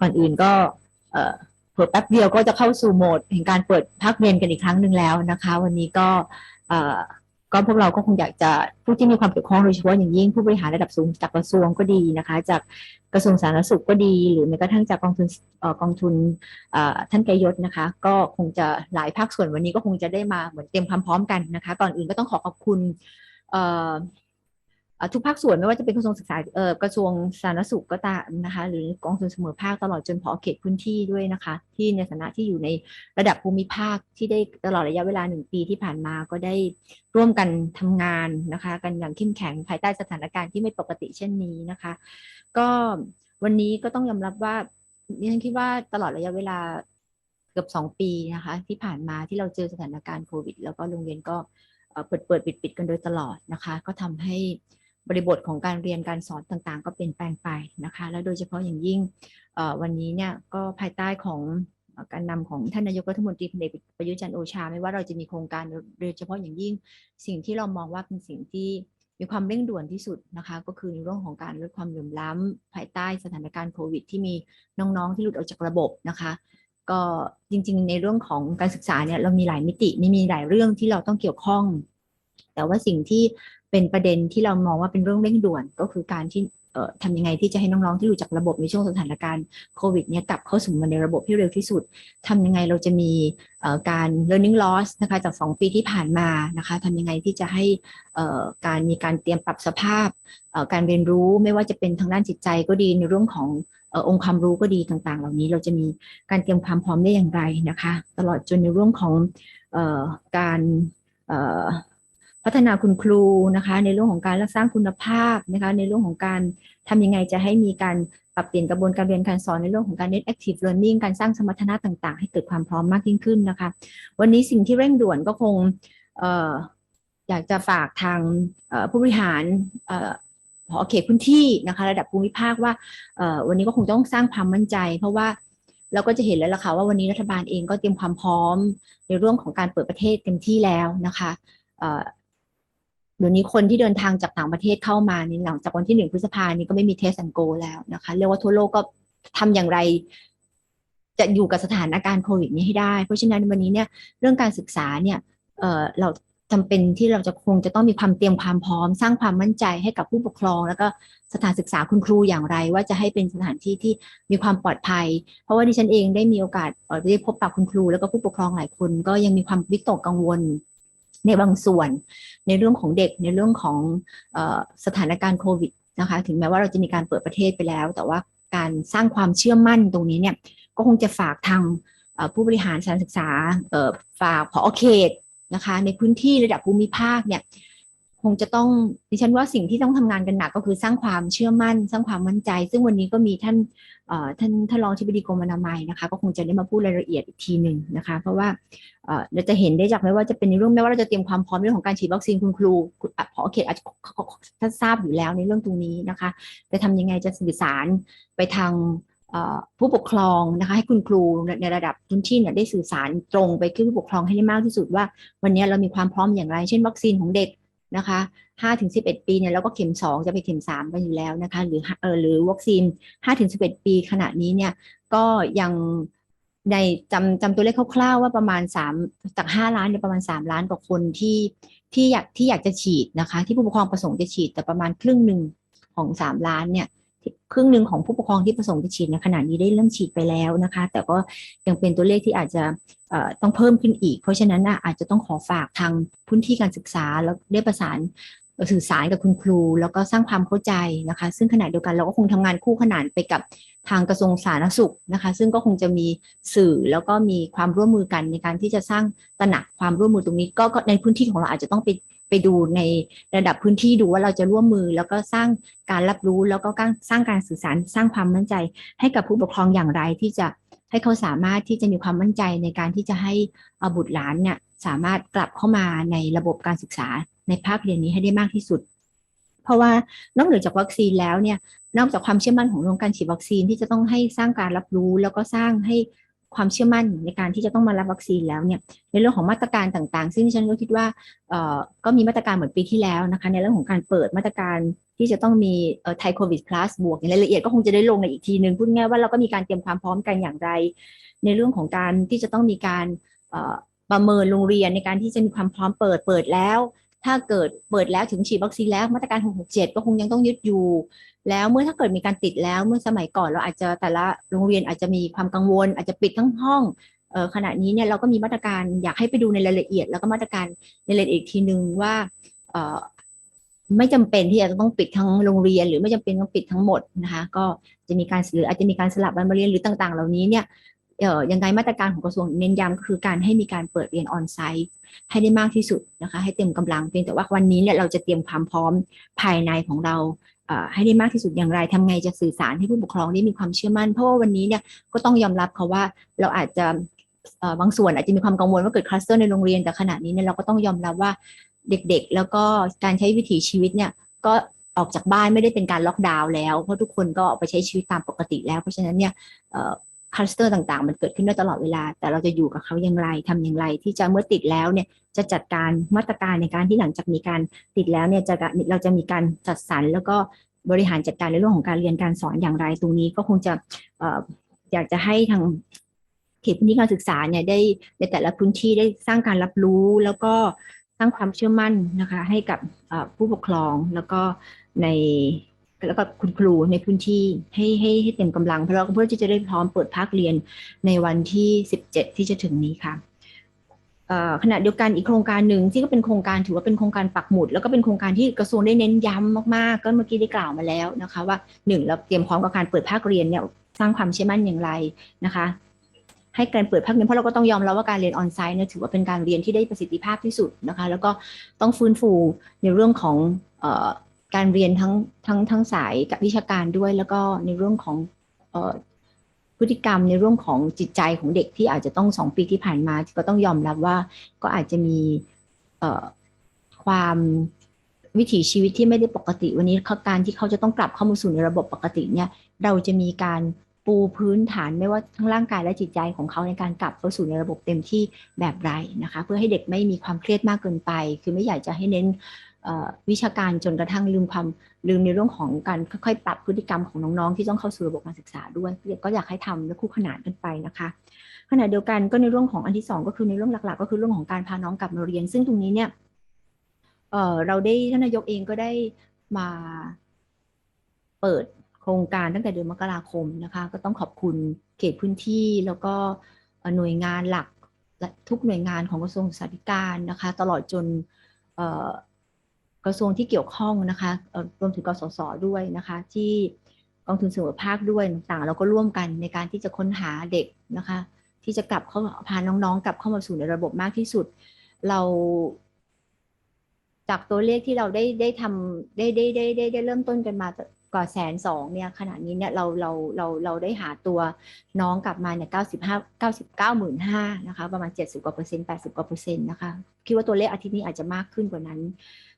ก่อนอื่นก็เออเผื่อแป๊บเดียวก็จะเข้าสู่โหมดแห่งการเปิดภาคเรียนกันอีกครั้งหนึ่งแล้วนะคะ วันนี้ก็เออก็พวกเราก็คงอยากจะผู้ที่มีความเกี่ยวข้องโดยเฉพาะอย่างยิ่งผู้บริหารระดับสูงจากกระทรวงก็ดีนะคะ จากกระทรวงสาธารณสุขก็ดี หรือแม้กระทั่งจากกองทุนเออกองทุนเอ่อท่านไกยศนะคะ ก็คงจะหลายภาคส่วนวันนี้ก็คงจะได้มาเหมือนเตรียมความพร้อมกันนะคะ ก่อนอื่นก็ต้องขอขอบคุณเออ ทุกภาคส่วนไม่ว่าจะเป็นกระทรวงศึกษาเออกระทรวงสาธารณสุขก็ตามนะคะหรือกองทุนเสมอภาคตลอดจนผอเขตพื้นที่ด้วยนะคะ ที่ในฐานะที่อยู่ในระดับภูมิภาคที่ได้ตลอดระยะเวลาหนึ่งปีที่ผ่านมาก็ได้ร่วมกันทำงานนะคะ กันอย่างเข้มแข็งภายใต้สถานการณ์ที่ไม่ปกติเช่นนี้นะคะ ก็วันนี้ก็ต้องยอมรับว่าดิฉันคิดว่าตลอดระยะเวลาเกือบสองปีนะคะ ที่ผ่านมาที่เราเจอสถานการณ์โควิด แล้วก็โรงเรียนก็เปิดเปิดปิดปิดกันโดยตลอดนะคะ ก็ทำให้ บริบทของการเรียนการสอนต่างๆ ก็เปลี่ยนแปลงไปนะคะ และโดยเฉพาะอย่างยิ่งวันนี้เนี่ยก็ภายใต้ของการนำของท่านนายกรัฐมนตรีพลเอกประยุจันทร์โอชา ไม่ว่าเราจะมีโครงการโดยเฉพาะอย่างยิ่งสิ่งที่เรามองว่าเป็นสิ่งที่มีความเร่งด่วนที่สุดนะคะ ก็คือในเรื่องของการลดความเหลื่อมล้ำภายใต้สถานการณ์โควิด ที่มีน้องๆที่หลุดออกจากระบบนะคะ ก็จริงๆ ในเรื่องของการศึกษาเนี่ยเรามีหลายมิติมีหลายเรื่องที่เราต้องเกี่ยวข้อง แต่ว่าสิ่งที่เป็นประเด็นที่เรามองว่าเป็นเรื่องเร่งด่วนก็คือการที่เอ่อทำยังไงที่จะให้น้องๆที่หลุดจากระบบในช่วงสถานการณ์โควิดเนี่ยกลับเข้าสู่มาในระบบให้เร็วที่สุดทำยังไงเราจะมีเอ่อการ learning loss นะคะจาก 2 ปีที่ผ่านมานะคะทำยังไงที่จะให้เอ่อการมีการเตรียมปรับสภาพเอ่อการเรียนรู้ไม่ว่าจะเป็นทางด้านจิตใจก็ดีในเรื่องของเอ่อองค์ความรู้ก็ดีต่างๆ เหล่านี้ เราจะมีการเตรียมความพร้อมได้อย่างไรนะคะ ตลอดจนในเรื่องของเอ่อการเอ่อ พัฒนาคุณครูนะคะ ในเรื่องของการรักสร้างคุณภาพนะคะ ในเรื่องของการทำยังไงจะให้มีการปรับเปลี่ยนกระบวนการเรียนการสอนในเรื่องของการ net active learning การสร้างสมรรถนะต่าง ๆ ให้เกิดความพร้อมมากยิ่งขึ้นนะคะ วันนี้สิ่งที่เร่งด่วนก็คงอออยากจะฝากทางผู้บริหารเอ่อผอเขตพื้นที่นะคะระดับภูมิภาคว่าวันนี้ก็คงต้องสร้างความมั่นใจ เพราะว่าเราก็จะเห็นแล้วล่ะค่ะว่าวันนี้รัฐบาลเองก็เตรียมความพร้อมในเรื่องของการเปิดประเทศเต็มที่แล้วนะคะ เดี๋ยวนี้คนที่เดินทางจากต่างประเทศเข้ามานี่หลังจากวันที่หนึ่งพฤษภานี้ก็ไม่มีเทสแอนโกแล้วนะคะเรียกว่าทั่วโลกก็ทำอย่างไร จะอยู่กับสถานการณ์โควิดนี้ให้ได้ เพราะฉะนั้นวันนี้เนี่ยเรื่องการศึกษาเนี่ยเอ่อเราจำเป็นที่เราจะคงจะต้องมีความเตรียมความพร้อม สร้างความมั่นใจให้กับผู้ปกครอง แล้วก็สถานศึกษาคุณครูอย่างไร ว่าจะให้เป็นสถานที่ที่มีความปลอดภัย เพราะว่าดิฉันเองได้มีโอกาสได้พบปะคุณครู แล้วก็ผู้ปกครองหลายคน ก็ยังมีความวิตกกังวล ในบางส่วน ในเรื่องของเด็กในเรื่องของอสถานการณ์โควิดนะคะถึงแม้ว่าเราจะมีการเปิดประเทศไปแล้ว แต่ว่าการสร้างความเชื่อมั่นตรงนี้เนี่ยก็คงจะฝากทางผู้บริหารสถานศึกษาฝากผอเขตนะคะในพื้นที่ระดับภูมิภาคเนี่ย คงจะต้องดิฉันว่าสิ่งที่ต้องทำงานกันหนักก็คือสร้างความเชื่อมั่น สร้างความมั่นใจ ซึ่งวันนี้ก็มีท่านท่านท่านรองที่ปดีกรมอนามัยนะคะ ก็คงจะได้มาพูดรายละเอียดอีกทีหนึ่งนะคะ เพราะว่าเราจะเห็นได้จากไม่ว่าจะเป็นในเรื่องไม่ว่าเราจะเตรียมความพร้อมเรื่องของการฉีดวัคซีนคุณครูพอเขตอาจจะท่านทราบอยู่แล้วในเรื่องตรงนี้นะคะจะทำยังไงจะสื่อสารไปทางผู้ปกครองนะคะให้คุณครูในในระดับพื้นที่เนี่ยได้สื่อสารตรงไปที่ผู้ปกครองให้ได้มากที่สุดว่า วันนี้เรามีความพร้อมอย่างไร เช่น วัคซีนของเด็ก นะคะ5ถึง11 ปีเนี่ยเราก็เข็ม 2 จะไปเข็ม 3 กันอยู่แล้วนะคะหรือเออหรือวัคซีน5ถึง11 ปีขณะนี้เนี่ยก็ยังในจำจำตัวเลขคร่าวๆว่าประมาณสามจากห้าล้านเนี่ยประมาณสามล้านกว่าคนที่ที่อยากที่อยากจะฉีดนะคะ ที่ผู้ปกครองประสงค์จะฉีดแต่ประมาณครึ่งหนึ่งของสามล้านเนี่ย ครึ่งหนึ่งของผู้ปกครองที่ประสงค์จะฉีดในขณะนี้ได้เริ่มฉีดไปแล้วนะคะ แต่ก็ยังเป็นตัวเลขที่อาจจะต้องเพิ่มขึ้นอีก เพราะฉะนั้นอาจจะต้องขอฝากทางพื้นที่การศึกษาแล้วได้ประสานสื่อสารกับคุณครู แล้วก็สร้างความเข้าใจนะคะ ซึ่งขณะเดียวกันเราก็คงทำงานคู่ขนานไปกับทางกระทรวงสาธารณสุขนะคะ ซึ่งก็คงจะมีสื่อแล้วก็มีความร่วมมือกันในการที่จะสร้างตระหนักความร่วมมือตรงนี้ ก็ก็ในพื้นที่ของเราอาจจะต้องไป ไปดูในระดับพื้นที่ดูว่าเราจะร่วมมือ แล้วก็สร้างการรับรู้แล้วก็การสร้างการสื่อสารสร้างความมั่นใจ ให้กับผู้ปกครองอย่างไรที่จะให้เขาสามารถที่จะมีความมั่นใจในการที่จะให้บุตรหลานเนี่ยสามารถกลับเข้ามาในระบบการศึกษาในภาคเรียนนี้ให้ได้มากที่สุด เพราะว่านอกเหนือจากวัคซีนแล้วเนี่ยนอกจากความเชื่อมั่นของโรงการฉีดวัคซีนที่จะต้องให้สร้างการรับรู้ แล้วก็สร้างให้ ความเชื่อมั่นในการที่จะต้องมารับวัคซีนแล้วเนี่ยในเรื่องของมาตรการต่างๆ ซึ่งฉันก็คิดว่าเอ่อก็มีมาตรการเหมือนปีที่แล้วนะคะในเรื่องของการเปิดมาตรการที่จะต้องมีเอ่อไทยโควิด plus บวกในรายละเอียดก็คงจะได้ลงในอีกทีหนึ่งพูดง่ายว่าเราก็มีการเตรียมความพร้อมกันอย่างไร ในเรื่องของการที่จะต้องมีการประเมินโรงเรียนในการที่จะมีความพร้อมเปิดเปิดแล้ว ถ้าเกิดเปิดแล้วถึงฉีดวัคซีนแล้วมาตรการ 667 ก็คงยังต้องยึดอยู่ แล้วเมื่อถ้าเกิดมีการติดแล้วเมื่อสมัยก่อนเราอาจจะแต่ละโรงเรียนอาจจะมีความกังวล อาจจะปิดทั้งห้องออขณะนี้เนี่ยเราก็มีมาตรการอยากให้ไปดูในรายละเอียด แล้วก็มาตรการในรายละเอียดอีกทีนึงว่าไม่จำเป็นที่จะต้องปิดทั้งโรงเรียน หรือไม่จำเป็นต้องปิดทั้งหมดนะคะ ก็จะมีการหรืออาจจะมีการสลับวันมาเรียนหรือต่างๆ เหล่านี้เนี่ย ยังไงมาตรการของกระทรวงเน้นย้ำก็คือการให้มีการเปิดเรียนออนไซต์ให้ได้มากที่สุดนะคะ ให้เต็มกำลังเพียงแต่ว่าวันนี้เนี่ยเราจะเตรียมความพร้อมภายในของเราเให้ได้มากที่สุดอย่างไรทำไงจะสื่อสารให้ผู้ปกครองได้มีความเชื่อมั่น เพราะว่าวันนี้เนี่ยก็ต้องยอมรับเขาว่าเราอาจจะบางส่วนอาจจะมีความกังวลว่าเกิดคลัสเตอร์ในโรงเรียนแต่ขณะนี้เนี่ยเราก็ต้องยอมรับว่าเด็กๆ แล้วก็การใช้วิถีชีวิตเนี่ยก็ออกจากบ้านไม่ได้เป็นการล็อกดาวน์แล้ว เพราะทุกคนก็ออกไปใช้ชีวิตตามปกติแล้ว เพราะฉะนั้นเนี่ย คลัสเตอร์ต่างๆ มันเกิดขึ้นได้ตลอดเวลา แต่เราจะอยู่กับเขาอย่างไรทำอย่างไร ที่จะเมื่อติดแล้วเนี่ยจะจัดการมาตรการในการที่หลังจากมีการติดแล้วเนี่ยจะเราจะมีการจัดสรรแล้วก็บริหารจัดการในเรื่องของการเรียนการสอนอย่างไร ตรงนี้ก็คงจะออยากจะให้ทางเขตพื้นที่การศึกษาเนี่ยได้ในแต่ละพื้นที่ได้สร้างการรับรู้แล้วก็สร้างความเชื่อมั่นนะคะให้กับผู้ปกครองแล้วก็ใน แล้วก็คุณครูในพื้นที่ให้ให้ให้เต็มกำลัง เพราะเราเพื่อที่จะได้พร้อมเปิดภาคเรียนในวันที่ 17 ที่จะถึงนี้ค่ะขณะเดียวกันอีกโครงการหนึ่งที่ก็เป็นโครงการถือว่าเป็นโครงการปักหมุด แล้วก็เป็นโครงการที่กระทรวงได้เน้นย้ำมากๆ ก็เมื่อกี้ได้กล่าวมาแล้วนะคะว่าหนึ่งเราเตรียมพร้อมกับการเปิดภาคเรียนเนี่ยสร้างความเชื่อมั่นอย่างไรนะคะให้การเปิดภาคเรียนเพราะเราก็ต้องยอมรับว่าการเรียนออนไซต์เนี่ยถือว่าเป็นการเรียนที่ได้ประสิทธิภาพที่สุดนะคะแล้วก็ต้องฟื้นฟูในเรื่องของ การเรียนทั้งทั้งทั้งสายกับวิชาการด้วย แล้วก็ในเรื่องของออพฤติกรรมในเรื่องของจิตใจของเด็กที่อาจจะต้องสองปีที่ผ่านมา ก็ต้องยอมรับว่าก็อาจจะมีเความวิถีชีวิตที่ไม่ได้ปกติวันนี้เขาการที่เขาจะต้องกลับเข้ามาสู่ในระบบปกติเนี่ยเราจะมีการปูพื้นฐานไม่ว่าทั้งร่างกายและจิตใจของเขาในการกลับเข้าสู่ในระบบเต็มที่แบบไรนะคะ เพื่อให้เด็กไม่มีความเครียดมากเกินไป คือไม่อยากจะให้เน้น วิชาการจนกระทั่งลืมความลืมในเรื่องของการค่อยๆปรับพฤติกรรมของน้องๆ ที่ต้องเข้าสู่ระบบการศึกษาด้วยก็อยากให้ทำและคู่ขนานกันไปนะคะขณะเดียวกันก็ในเรื่องของอันที่สองก็คือในเรื่องหลัก ๆ ก็คือเรื่องของการพาน้องกลับมาเรียน ซึ่งตรงนี้เนี่ยเเราได้ท่านนายกเองก็ได้มาเปิดโครงการตั้งแต่เดือนมกราคมนะคะก็ต้องขอบคุณเขตพื้นที่แล้วก็หน่วยงานหลักและทุกหน่วยงานของกระทรวงศึกษาธิการนะคะ ตลอดจน กระทรวงที่เกี่ยวข้องนะคะรวมถึงกสศด้วยนะคะที่กองทุนเสมอภาคด้วยต่างเราก็ร่วมกันในการที่จะค้นหาเด็กนะคะ ที่จะกลับเข้าพาน้องๆ กลับเข้ามาสู่ในระบบมากที่สุด เราจากตัวเลขที่เราได้ได้ทำได้ได้ได้ได้ได้เริ่มต้นกันมากว่าแสนสองเนี่ยขณะนี้เนี่ยเราเราเราเราได้หาตัวน้องกลับมาเนี่ยเก้าสิบห้าเก้าสิบเก้าหมื่นห้านะคะประมาณเจ็ดสิบกว่าเปอร์เซ็นต์แปดสิบกว่าเปอร์เซ็นต์นะคะคิดว่าตัวเลขอาทิตย์นี้อาจจะมากขึ้นกว่านั้น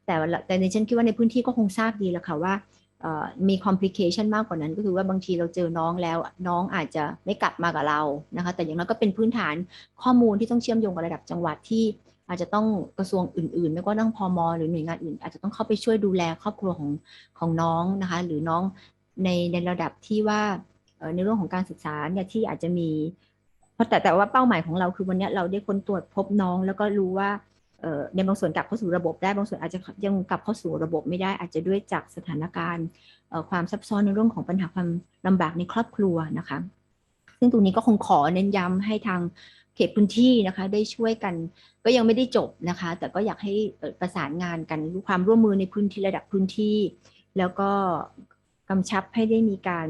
แต่แต่ในฉันคิดว่าในพื้นที่ก็คงทราบดีแล้วค่ะว่ามีคอมพลิเคชันมากกว่านั้นก็คือว่าบางทีเราเจอน้องแล้ว น้องอาจจะไม่กลับมากับเรานะคะ แต่อย่างนั้นก็เป็นพื้นฐานข้อมูลที่ต้องเชื่อมโยงกับระดับจังหวัดที่อาจจะต้องกระทรวงอื่นๆ ไม่ว่าต้องพอมหรือหน่วยงานอื่น อาจจะต้องเข้าไปช่วยดูแลครอบครัวของของน้องนะคะ หรือน้องในในระดับที่ว่าในเรื่องของการศึกษาเนี่ยที่อาจจะมีเพราะแต่แต่ว่าเป้าหมายของเราคือวันนี้เราได้ค้นตรวจพบน้อง แล้วก็รู้ว่า ในบางส่วนกลับเข้าสู่ระบบได้บางส่วนอาจจะยังกลับเข้าสู่ระบบไม่ได้อาจจะด้วยจากสถานการณ์ความซับซ้อนในเรื่องของปัญหาความลำบากในครอบครัวนะคะ ซึ่งตรงนี้ก็คงขอเน้นย้ำให้ทางเขตพื้นที่นะคะได้ช่วยกันก็ยังไม่ได้จบนะคะ แต่ก็อยากให้ประสานงานกันความร่วมมือในพื้นที่ระดับพื้นที่ แล้วก็กำชับให้ได้มีการ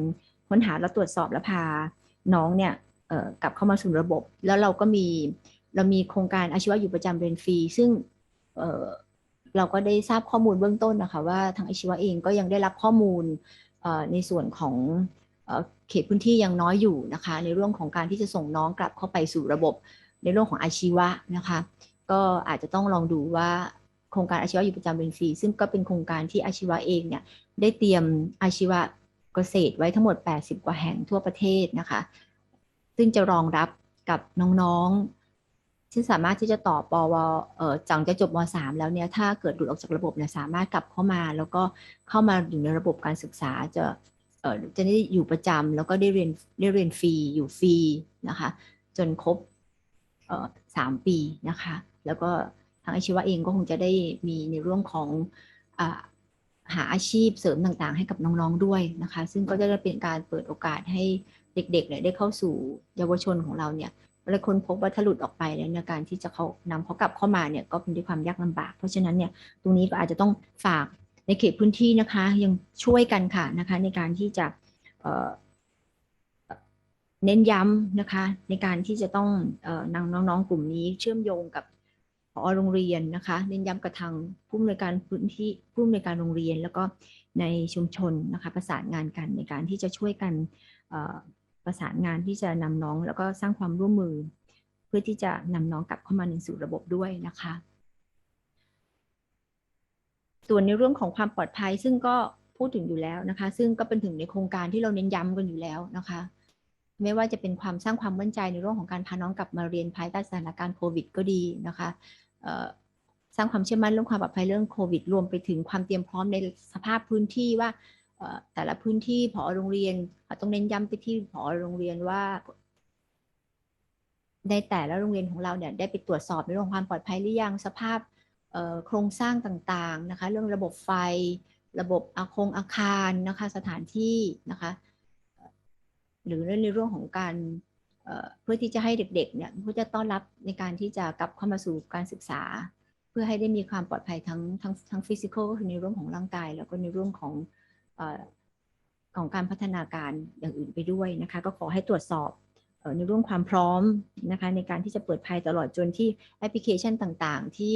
ค้นหาและตรวจสอบและพาน้องเนี่ยกลับเข้ามาสู่ระบบ แล้วเราก็มี เรามีโครงการอาชีวะอยู่ประจำเรียนฟรี ซึ่งเเราก็ได้ทราบข้อมูลเบื้องต้นนะคะว่าทางอาชีวะเองก็ยังได้รับข้อมูลในส่วนของเขตพื้นที่ยังน้อยอยู่นะคะ ในเรื่องของการที่จะส่งน้องกลับเข้าไปสู่ระบบ ในเรื่องของอาชีวะนะคะ ก็อาจจะต้องลองดูว่าโครงการอาชีวะอยู่ประจำเรียนฟรี ซึ่งก็เป็นโครงการที่อาชีวะเองเนี่ยได้เตรียมอาชีวะเกษตรไว้ทั้งหมด 80 กว่าแห่งทั่วประเทศนะคะ ซึ่งจะรองรับกับน้องๆ ที่สามารถที่จะต่อปวเอ่อจังจะจบมสามแล้วเนี่ยถ้าเกิดหลุดออกจากระบบเนี่ยสามารถกลับเข้ามา แล้วก็เข้ามาอยู่ในระบบการศึกษาจะเอ่อจะได้อยู่ประจำแล้วก็ได้เรียนได้เรียนฟรีอยู่ฟรีนะคะจนครบเอ่อสามปีนะคะ แล้วก็ทางอาชีวะเองก็คงจะได้มีในเรื่องของอหาอาชีพเสริมต่างๆ ให้กับน้องๆด้วยนะคะ ซึ่งก็จะเป็นการเปิดโอกาสให้เด็กๆเนี่ยได้เข้าสู่เยาวชนของเราเนี่ย เลาคนพบว่าถ้าหลุดออกไปแล้วในการที่จะเขานำเขากลับเข้ามาเนี่ยก็เป็นด้วยความยากลำบาก เพราะฉะนั้นเนี่ยตรงนี้ก็อาจจะต้องฝากในเขตพื้นที่นะคะ ยังช่วยกันค่ะนะคะ ในการที่จะเน้นย้ำนะคะ ในการที่จะต้องเอ่อนำน้องๆกลุ่มนี้เชื่อมโยงกับผอโรงเรียนนะคะ เน้นย้ำกับทางผู้อำนวยการพื้นที่ผู้อำนวยการโรงเรียน แล้วก็ในชุมชนนะคะ ประสานงานกันในการที่จะช่วยกันอ ประสานงานที่จะนำน้องแล้วก็สร้างความร่วมมือ เพื่อที่จะนำน้องกลับเข้ามาในสู่ระบบด้วยนะคะ ส่วนในเรื่องของความปลอดภัยซึ่งก็พูดถึงอยู่แล้วนะคะ ซึ่งก็เป็นถึงในโครงการที่เราเน้นย้ำกันอยู่แล้วนะคะไม่ว่าจะเป็นความสร้างความมั่นใจในเรื่องของการพาน้องกลับมาเรียนภายใต้สถานการณ์โควิด ก็ดีนะคะสร้างความเชื่อมั่นเรื่องความปลอดภัยเรื่องโควิด รวมไปถึงความเตรียมพร้อมในสภาพพื้นที่ว่า แต่ละพื้นที่ผอโรงเรียนต้องเน้นย้ำไปที่ผอโรงเรียนว่า ในแต่ละโรงเรียนของเราเนี่ยได้ไปตรวจสอบในเรื่องความปลอดภัยหรือยังสภาพโครงสร้างต่างๆนะคะ เรื่องระบบไฟ ระบบอาคงอาคารนะคะ สถานที่นะคะ หรือในเรื่องของการเพื่อที่จะให้เด็กๆเนี่ยเพื่อจะต้อนรับในการที่จะกลับเข้ามาสู่การศึกษา เพื่อให้ได้มีความปลอดภัยทั้งทั้งทั้งฟิสิกอลก็คือในเรื่องของร่างกาย แล้วก็ในเรื่องของ ของการพัฒนาการอย่างอื่นไปด้วยนะคะ ก็ขอให้ตรวจสอบในเรื่องความพร้อมนะคะในการที่จะเปิดภัยตลอดจนที่แอปพลิเคชันต่างๆ ที่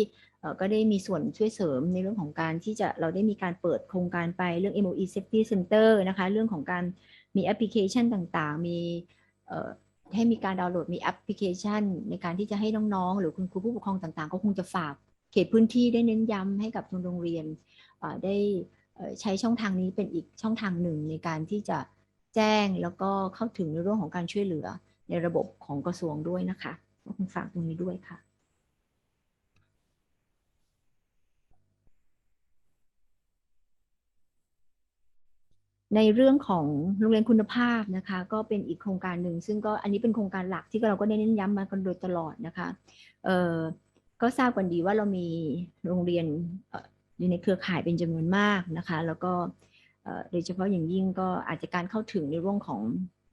ก็ได้มีส่วนช่วยเสริมในเรื่องของการที่จะเราได้มีการเปิดโครงการไปเรื่อง MOE Safety Center นะคะ เรื่องของการมีแอปพลิเคชันต่างๆ มีให้มีการดาวน์โหลดมีแอปพลิเคชัน ในการที่จะให้น้องๆ หรือคุณครูผู้ปกครองต่างๆ ก็คงจะฝากเขตพื้นที่ได้เน้นย้ำให้กับโรงเรียนได้ ใช้ช่องทางนี้เป็นอีกช่องทางหนึ่งในการที่จะแจ้งแล้วก็เข้าถึงในเรื่องของการช่วยเหลือในระบบของกระทรวงด้วยนะคะก็คงฝากตรงนี้ด้วยค่ะในเรื่องของโรงเรียนคุณภาพนะคะ ก็เป็นอีกโครงการหนึ่งซึ่งก็อันนี้เป็นโครงการหลักที่เราก็ได้เน้นย้ำมากันโดยตลอดนะคะเอ่อก็ทราบกันดีว่าเรามีโรงเรียน อยู่ในเครือข่ายเป็นจำนวนมากนะคะ แล้วก็โดยเฉพาะอย่างยิ่งก็อาจจะการเข้าถึงในเรื่องของ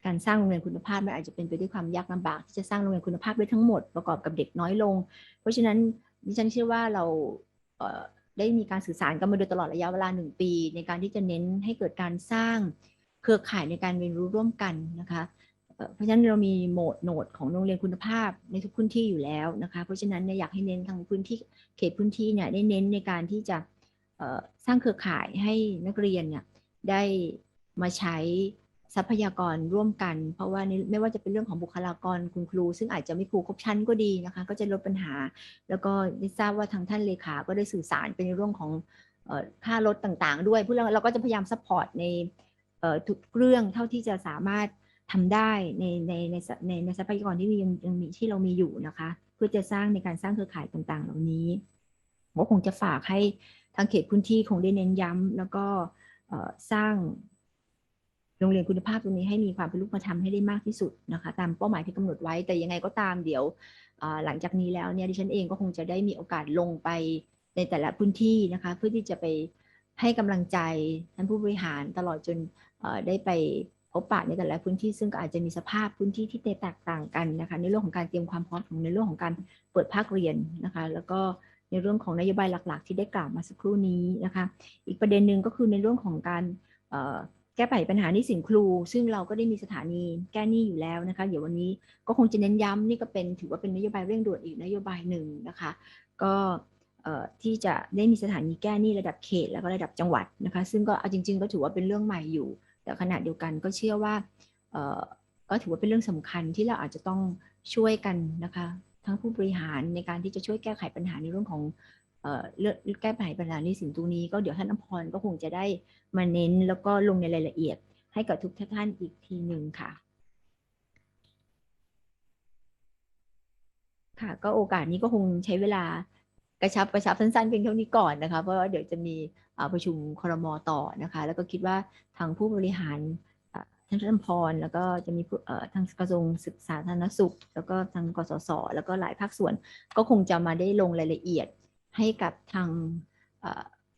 การสร้างโรงเรียนคุณภาพมันอาจจะเป็นไปด้วยความยากลำบาก ที่จะสร้างโรงเรียนคุณภาพได้ทั้งหมดประกอบกับเด็กน้อยลง เพราะฉะนั้นดิฉันเชื่อว่าเราได้มีการสื่อสารกันมาโดยตลอดระยะเวลาหนึ่งปี ในการที่จะเน้นให้เกิดการสร้างเครือข่ายในการเรียนรู้ร่วมกันนะคะ เพราะฉะนั้นเรามีโหมดโหนดของโรงเรียนคุณภาพในทุกพื้นที่อยู่แล้วนะคะ เพราะฉะนั้นอยากให้เน้นทางพื้นที่เขตพื้นที่เนี่ยได้เน้นในการที่จะ สร้างเครือข่ายให้นักเรียนเนี่ยได้มาใช้ทรัพยากรร่วมกัน เพราะว่าไม่ว่าจะเป็นเรื่องของบุคลากรคุณครู ซึ่งอาจจะไม่ครูครบชั้นก็ดีนะคะ ก็จะลดปัญหา แล้วก็ได้ทราบว่าทางท่านเลขาก็ได้สื่อสารเป็นเรื่องของค่ารถต่างๆ ด้วยเพื่อเราก็จะพยายามซัพพอร์ตในทุกเรื่องเท่าที่จะสามารถทำได้ในในในในในทรัพยากรที่มียังยังมีที่เรามีอยู่นะคะ เพื่อจะสร้างในการสร้างเครือข่ายต่างๆ เหล่านี้ก็คงจะฝากให้ ทางเขตพื้นที่คงได้เน้นย้ำแล้วก็สร้างโรงเรียนคุณภาพตรงนี้ให้มีความเป็นรูปธรรมให้ได้มากที่สุดนะคะ ตามเป้าหมายที่กำหนดไว้แต่ยังไงก็ตามเดี๋ยวหลังจากนี้แล้วเนี่ยดิฉันเองก็คงจะได้มีโอกาสลงไปในแต่ละพื้นที่นะคะ เพื่อที่จะไปให้กำลังใจท่านผู้บริหารตลอดจนได้ไปพบปะในแต่ละพื้นที่ซึ่งก็อาจจะมีสภาพพื้นที่ที่แตกต่างกันนะคะ ในเรื่องของการเตรียมความพร้อมของในเรื่องของการเปิดภาคเรียนนะคะ แล้วก็ ในเรื่องของนโยบายหลัก ๆ ที่ได้กล่าวมาสักครู่นี้นะคะ อีกประเด็นหนึ่งก็คือในเรื่องของการแก้ไขปัญหานี้สินครู ซึ่งเราก็ได้มีสถานีแก้หนี้อยู่แล้วนะคะ เดี๋ยววันนี้ก็คงจะเน้นย้ำนี่ก็เป็นถือว่าเป็นนโยบายเร่งด่วนอีกนโยบายหนึ่งนะคะ ก็ที่จะได้มีสถานีแก้หนี้ระดับเขต แล้วก็ระดับจังหวัดนะคะ ซึ่งก็เอาจริง ๆ ก็ถือว่าเป็นเรื่องใหม่อยู่ แต่ขณะเดียวกันก็เชื่อว่าก็ถือว่าเป็นเรื่องสำคัญที่เราอาจจะต้องช่วยกันนะคะ ทั้งผู้บริหารในการที่จะช่วยแก้ไขปัญหาในเรื่องของเอ่อเรื่องแก้ไขปัญหาหนี้สินตรงนี้ ก็เดี๋ยวท่านอภรก็คงจะได้มาเน้นแล้วก็ลงในรายละเอียด ให้กับทุกท่านอีกทีหนึ่งค่ะ ค่ะ ก็โอกาสนี้ก็คงใช้เวลากระชับกระชับสั้นๆเพียงเท่านี้ก่อนนะคะ เพราะว่าเดี๋ยวจะมีประชุมครมต่อนะคะ แล้วก็คิดว่าทางผู้บริหาร ท่านรัฐมพรแล้วก็จะมีทางกระทรวงศึกษาธารณสุข แล้วก็ทางกสศแล้วก็หลายภาคส่วน ก็คงจะมาได้ลงรายละเอียดให้กับทาง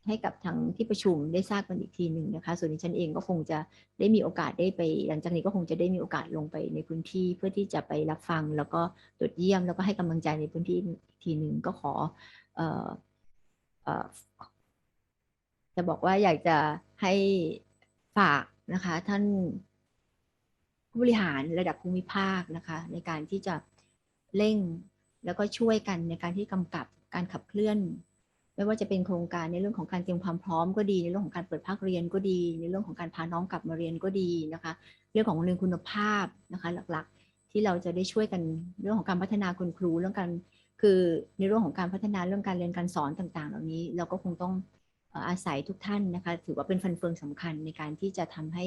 ให้กับทางที่ประชุมได้ทราบกันอีกทีหนึ่งนะคะ ส่วนดิฉันเองก็คงจะได้มีโอกาสได้ไป หลังจากนี้ก็คงจะได้มีโอกาสลงไปในพื้นที่ เพื่อที่จะไปรับฟัง แล้วก็ตรวจเยี่ยมแล้วก็ให้กำลังใจในพื้นที่อีกทีหนึ่งก็ขอออจะบอกว่าอยากจะให้ฝากนะคะ ท่าน ผู้บริหารระดับภูมิภาคนะคะในการที่จะเร่งแล้วก็ช่วยกันในการที่กำกับการขับเคลื่อน ไม่ว่าจะเป็นโครงการในเรื่องของการเตรียมความพร้อมก็ดี ในเรื่องของการเปิดภาคเรียนก็ดี ในเรื่องของการพาน้องกลับมาเรียนก็ดีนะคะ เรื่องของโรงเรียนคุณภาพนะคะหลักๆ ที่เราจะได้ช่วยกันเรื่องของการพัฒนาคุณครูเรื่องการคือในเรื่องของการพัฒนาเรื่องการเรียนการสอนต่างๆ เหล่านี้ เราก็คงต้องอาศัยทุกท่านนะคะ ถือว่าเป็นฟันเฟืองสำคัญในการที่จะทำให้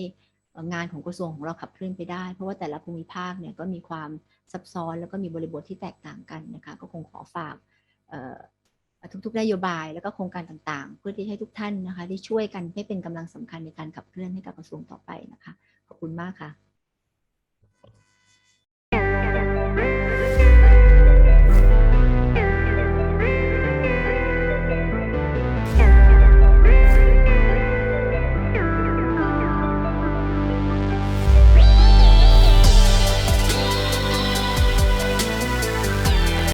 งานของกระทรวงของเราขับเคลื่อนไปได้ เพราะว่าแต่ละภูมิภาคเนี่ยก็มีความซับซ้อนแล้วก็มีบริบทที่แตกต่างกันนะคะก็คงขอฝากทุกๆนโยบายแล้วก็โครงการต่างๆ เพื่อที่ให้ทุกท่านนะคะได้ช่วยกันให้เป็นกำลังสำคัญในการขับเคลื่อนให้กับกระทรวงต่อไปนะคะ ขอบคุณมากค่ะ